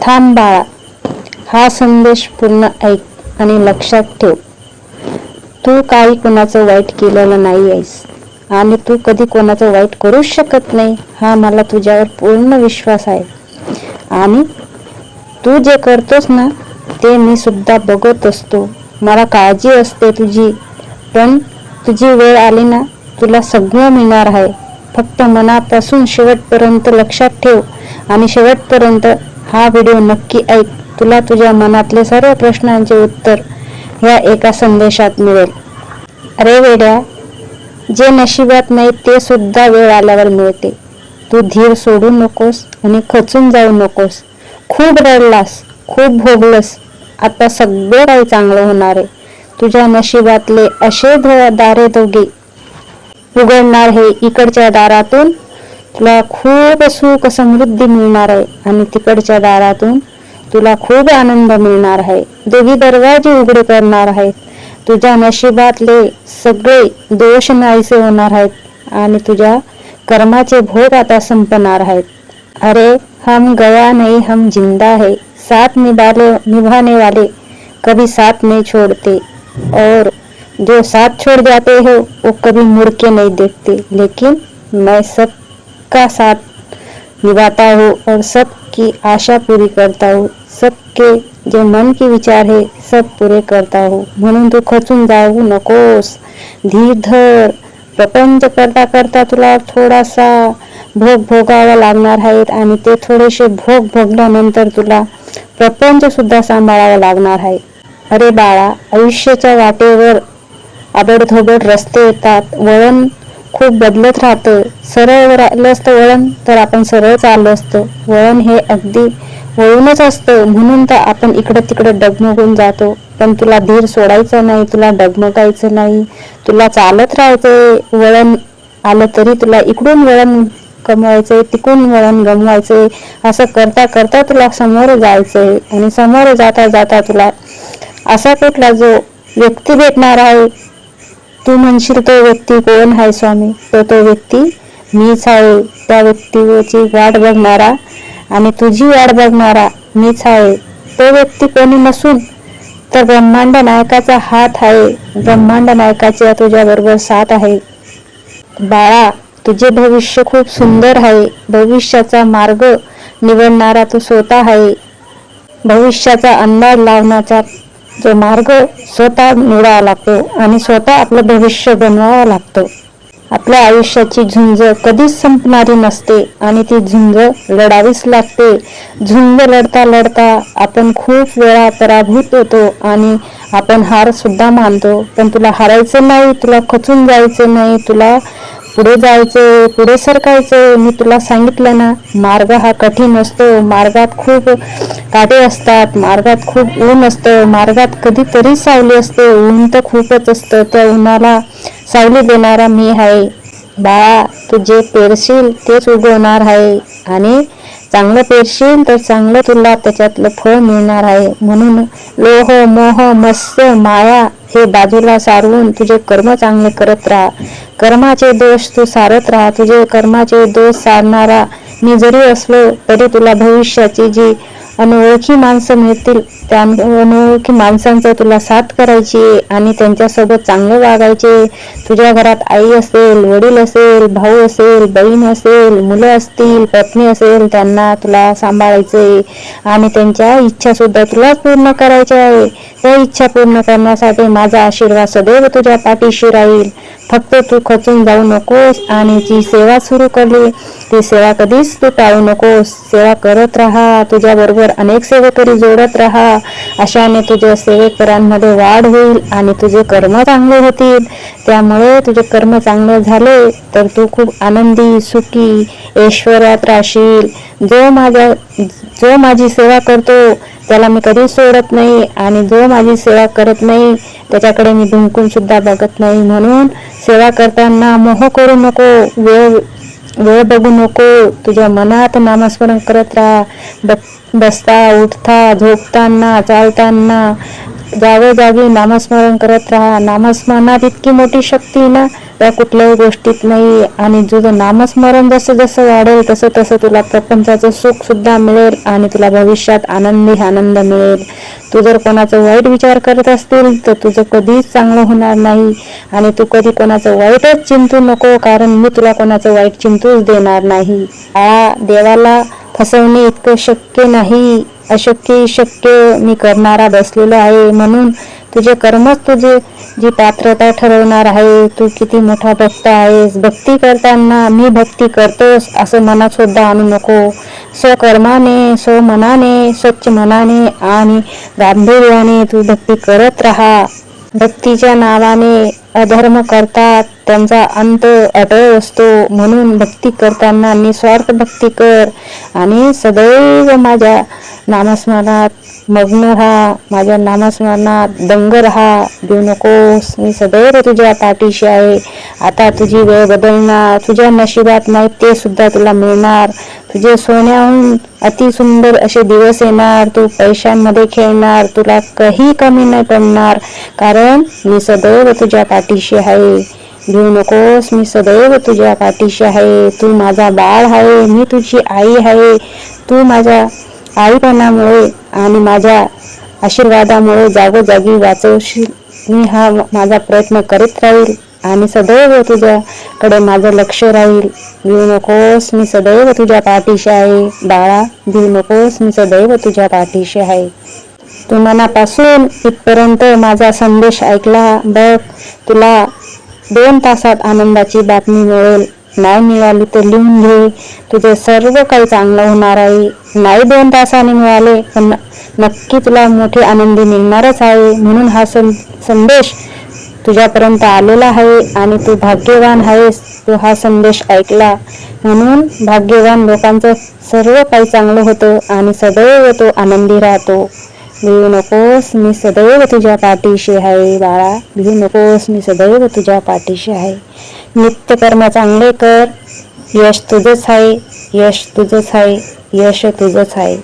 थांब. बाळा हा संदेश पूर्ण ऐक आणि लक्षात ठेव. तू काही कोणाचं वाईट केलेलं नाही आहेस आणि तू कधी कोणाचं वाईट करूच शकत नाही हा मला तुझ्यावर पूर्ण विश्वास आहे. आणि तू जे करतोस ना ते मी सुद्धा बघत असतो. मला काळजी असते तुझी पण तुझी वेळ आली ना तुला सगळं मिळणार आहे. फक्त मनापासून शेवटपर्यंत लक्षात ठेव आणि शेवटपर्यंत हा व्हिडिओ नक्की ऐक. तुला तुझ्या मनातले सर्व प्रश्नांचे उत्तर ह्या एका संदेशात मिळेल. अरे वेड्या जे नशिबात नाही ते सुद्धा वेळ आल्यावर मिळते. तू धीर सोडू नकोस आणि खचून जाऊ नकोस. खूप रडलास खूप भोगलस. आता सगळं काही चांगलं होणार आहे. तुझ्या नशिबातले असे दारे दोघे उघडणार हे इकडच्या दारातून तुला खूप सुख समृद्धी मिळणार आहे आणि तिकडच्या दारातून तुला खूप आनंद मिळणार आहे. दोघी दरवाजे उघडे करणार आहेत. तुझ्या नशिबातले सगळे दोष नाहीसे होणार आहेत आणि तुझ्या कर्माचे भोग आता संपणार आहेत. अरे हम गया नहीं हम जिंदा है. साथ निभाले निभाने वाले कभी साथ नहीं छोड़ते. और जो साथ छोड़ जाते हो वो कभी मुड़ के नहीं देखते. लेकिन मैं सब सबका साथ निभाता हो और सबकी आशा पूरी करता हो। सबके जे मन के विचार है सब पुरे करता हो। म्हणून तू खचून जाऊ नकोस। धीर धर। प्रपंच करता करता तुला थोडासा भोग भोगावा लागणार आहेत आणि ते थोडेसे भोग भोगल्यानंतर तुला प्रपंच सुद्धा सांभाळावं लागणार आहे. अरे बाळा आयुष्याच्या वाटेवर आबडधोबड रस्ते येतात. वळण खूप बदलत राहतं. सरळ राहिलं असतं वळण तर आपण सरळ चाललो असतो. वळण हे अगदी वळूनच असतं. म्हणून तर आपण इकडं तिकडं डगमगून जातो. पण तुला धीर सोडायचा नाही तुला डगमगायचं नाही तुला चालत राहायचंय. वळण आलं तरी तुला इकडून वळण कमवायचंय तिकडून वळण गमवायचंय. असं करता करता तुला समोर जायचंय. आणि समोर जाता जाता तुला असा कुठला जो व्यक्ती भेटणार आहे तू म्हणशील तो व्यक्ती कोण आहे स्वामी? तो तो व्यक्ती मीच आहे त्या व्यक्तीची वाट बघणारा आणि तुझी वाट बघणारा मीच आहे तो व्यक्ती कोणी नसून तर ब्रह्मांड नायकाचा हात आहे ब्रह्मांड नायकाच्या तुझ्या बरोबर साथ आहे. बाळा तुझे भविष्य खूप सुंदर आहे भविष्याचा मार्ग निवडणारा तू स्वतः आहे भविष्याचा अंदाज लावण्याचा जो मार्ग स्वतः निवडावा लागतो आणि स्वतः आपलं भविष्य बनवावं लागतं. आपल्या आयुष्याची झुंज कधीच संपणारी नसते आणि ती झुंज लढावीच लागते. झुंज लढता लढता आपण खूप वेळा पराभूत होतो आणि आपण हार सुद्धा मानतो. पण तुला हारायचं नाही तुला खचून जायचं नाही तुला पुढे जायचं पुढे सरकायचं मी तुला सांगितलं ना मार्ग हा कठीण असतो. मार्गात खूप काटे असतात मार्गात खूप ऊन असतं मार्गात कधीतरी सावली असते ऊन तर खूपच असतं त्या उन्हाला सावली देणारा मी आहे. बाळा तू जे पेरशील तेच उगवणार आहे आणि चांगलं पेरशील तर चांगलं तुला त्याच्यातलं फळ मिळणार आहे. म्हणून लोह मोह मत्स्य माया हे बाजूला सारवून तुझे कर्म चांगले करत राहा. कर्माचे दोष तू सारत राहा. तुझे कर्माचे दोष सारणारा मी जरी असलो तरी तुला भविष्याची जी अनोळखी माणसं मिळतील. त्या अनोळखी माणसांचा तुला साथ करायची आणि त्यांच्यासोबत चांगलं वागायचे तुझ्या घरात आई असेल वडील असेल भाऊ असेल बहीण असेल मुलं असतील पत्नी असेल त्यांना तुला सांभाळायचे आणि त्यांच्या इच्छासुद्धा तुला पूर्ण करायच्या आहे. त्या इच्छा पूर्ण करण्यासाठी माझा आशीर्वाद सदैव तुझ्या पाठीशी राहील. फक्त तू खचून जाऊ नकोस आणि जी सेवा सुरू करली ती सेवा कधीच तू टाळू नकोस. सेवा करत राहा तुझ्या बरोबर अनेक सेवेकरी जोडत राहा. अशाने तुझ्या सेवेकरांमध्ये वाढ होईल आणि तुझे कर्म चांगले होतील. त्यामुळे तुझे कर्म चांगले झाले तर तू खूप आनंदी सुखी ऐश्वर्यात राहशील. जो माझ्या जो माझी सेवा करतो त्याला मी कधीच सोडत नाही आणि जो माझी सेवा करत नाही त्याच्याकडे मी धुंकून सुद्धा बघत नाही. म्हणून सेवा करताना मोह करू नको वेळ वेळ बघू नको. तुझ्या मनात नामस्मरण करत राहा. ब- बसता उठता झोपताना चालताना जागोजागी नामस्मरण करत राहा. नामस्मरणात इतकी मोठी शक्ती ना? या कुठल्याही गोष्टीत नाही. आणि तुझं नामस्मरण जसं जसं वाढेल तसं तसं तुला प्रपंचाचं सुख सुद्धा मिळेल आणि तुला भविष्यात आनंदी आनंद मिळेल. तू जर कोणाचा वाईट विचार करत असतील तर तुझं कधीच चांगलं होणार नाही. आणि तू कधी कोणाचं वाईटच चिंतू नको कारण मी तुला कोणाचं वाईट चिंतूच देणार नाही. आ देवाला फसवणे इतकं शक्य नाही. अशक्य शक्य मी करणारा बसलेलो आहे म्हणून तुझे कर्मच तुझे जी पात्रता ठरवणार आहे तू किती मोठा भक्त आहेस. भक्ती करताना मी भक्ती करतोस असं मनात सुद्धा आणू नको. स्वकर्माने स्वमनाने स्वच्छ मनाने आणि गांभीर्याने तू भक्ती करत राहा. भक्तीच्या नावाने अधर्म करतात. त्यांचा अंत अटळ असतो म्हणून भक्ती करताना निस्वार्थ भक्ती कर. आणि सदैव माझ्या नामस्मरणात मग्न राहा. माझ्या नामस्मरणात दंग राहा. देऊ नकोस. मी सदैव तुझ्या पाठीशी आहे. आता तुझी वेळ बदलणार. तुझ्या नशिबात नाही ते सुद्धा तुला मिळणार. तुझे सोन्याहून अति सुंदर असे दिवस येणार. तू पैशांमध्ये खेळणार. तुला काही कमी नाही पडणार. कारण मी सदैव तुझ्या पाठीशी आहे. घेऊ नकोस मी सदैव तुझ्या पाठीशी आहे. तू माझा बाळ आहे मी तुझी आई आहे. तू माझ्या आईपणामुळे आणि माझ्या आशीर्वादामुळे जागोजागी वाचवशील. मी हा माझा प्रयत्न करीत राहील आणि सदैव तुझ्याकडे माझं लक्ष राहील. घेऊ नकोस मी सदैव तुझ्या पाठीशी आहे. बाळा देऊ नकोस मी सदैव तुझ्या पाठीशी आहे. तू मनापासून इथपर्यंत माझा संदेश ऐकला. बघ तुला दोन तासात आनंदाची बातमी मिळेल. नाही मिळाली तर लिहून घे. तुझे सर्व काही चांगलं होणार आहे. नाही दोन तासाने मिळाले पण नक्की तुला मोठे आनंदी मिळणारच आहे. म्हणून हा सं संदेश तुझ्यापर्यंत आलेला आहे आणि तू भाग्यवान आहेस. तू हा संदेश ऐकला. म्हणून भाग्यवान लोकांचं सर्व काही चांगलं होतं आणि सदैव तो आनंदी राहतो. भिऊ नकोस मी सदैव तुझ्या पाठीशी आहे बाळा भिऊ नकोस मी सदैव तुझ्या पाठीशी आहे नित्यकर्म चांगले कर यश तुझंच आहे यश तुझंच आहे यश तुझंच आहे